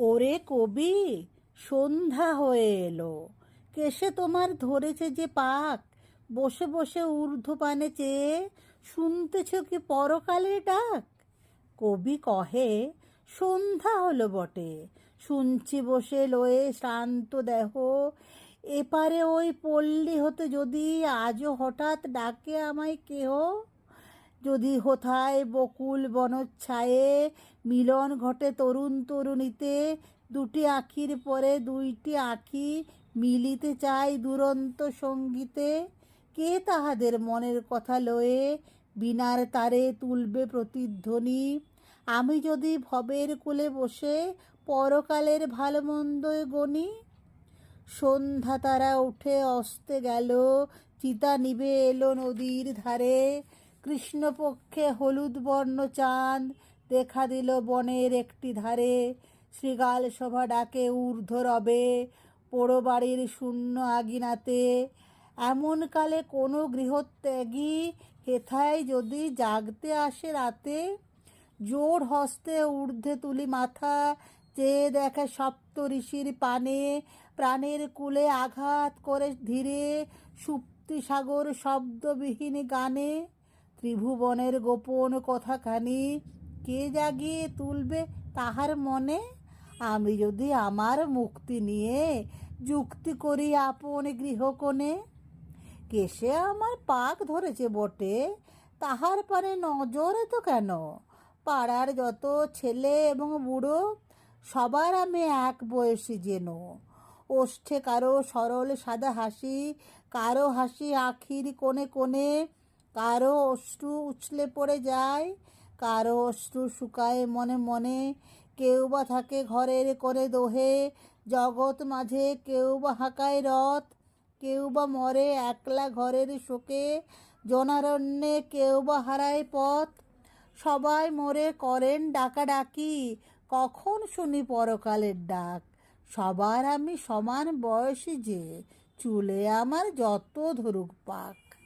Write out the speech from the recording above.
ওরে কবি, সন্ধ্যা হয়ে এলো। কেসে তোমার ধরেছে যে পাক, বসে বসে ঊর্ধ্বপানে চেয়ে শুনতেছ কি পরকালে ডাক? কবি কহে, সন্ধ্যা হলো বটে, শুনছি বসে লয়ে শ্রান্ত দেহ। এপারে ওই পল্লী হতে যদি আজও হঠাৎ ডাকে আমায় কেহ? যদি হোথায় বকুল বনচ্ছায়ে, মিলন ঘটে তরুণ তরুণীতে, দুটি আখির পরে দুইটি আখি মিলিতে চায় দুরন্ত সঙ্গীতে। কে তাহাদের মনের কথা লয়ে বিনার তারে তুলবে প্রতিধ্বনি? আমি যদি ভবের কুলে বসে পরকালের ভালো মন্দয় গণি? সন্ধ্যা তারা উঠে অস্তে গেল, চিতা নিবে এলো নদীর ধারে। কৃষ্ণপক্ষে হলুদ বর্ণ চাঁদ দেখা দিল বনের একটি ধারে। শৃগাল শোভা ডাকে ঊর্ধ্ব রবে পোড়ো বাড়ির শূন্য আগিনাতে। এমন কালে কোনো গৃহত্যাগী হেথায় যদি জাগতে আসে রাতে? জোর হস্তে ঊর্ধ্বে তুলি মাথা চেয়ে দেখে সপ্ত ঋষির পানে, প্রাণের কুলে আঘাত করে ধীরে সুপ্তি সাগর শব্দবিহীন গানে। ত্রিভুবনের গোপন কথাখানি কে জাগিয়ে তুলবে তাহার মনে? আমি যদি আমার মুক্তি নিয়ে যুক্তি করি আপন গৃহকোণে কেসে আমার পাক ধরেছে বটে? তাহার পানে নজরে তো কেন? পাড়ার যত ছেলে এবং বুড়ো, সবার আমি এক বয়সী যেন। ওষ্ঠে কারও সরল সাদা হাসি, কারও হাসি আখির কোণে কোণে কারও অশ্রু উছলে পড়ে যায়, কারও অশ্রু শুকায় মনে মনে, কেউ বা থাকে ঘরের করে দোহে, জগৎ মাঝে কেউ বা হাঁকায় রথ, কেউ বা মরে একলা ঘরের শোকে, জনারণ্যে কেউ বা হারায় পথ, সবাই মরে করেন ডাকাডাকি, কখন শুনি পরকালের ডাক, সবার আমি সমান বয়সী যে, চুলে আমার যত ধরুক পাক।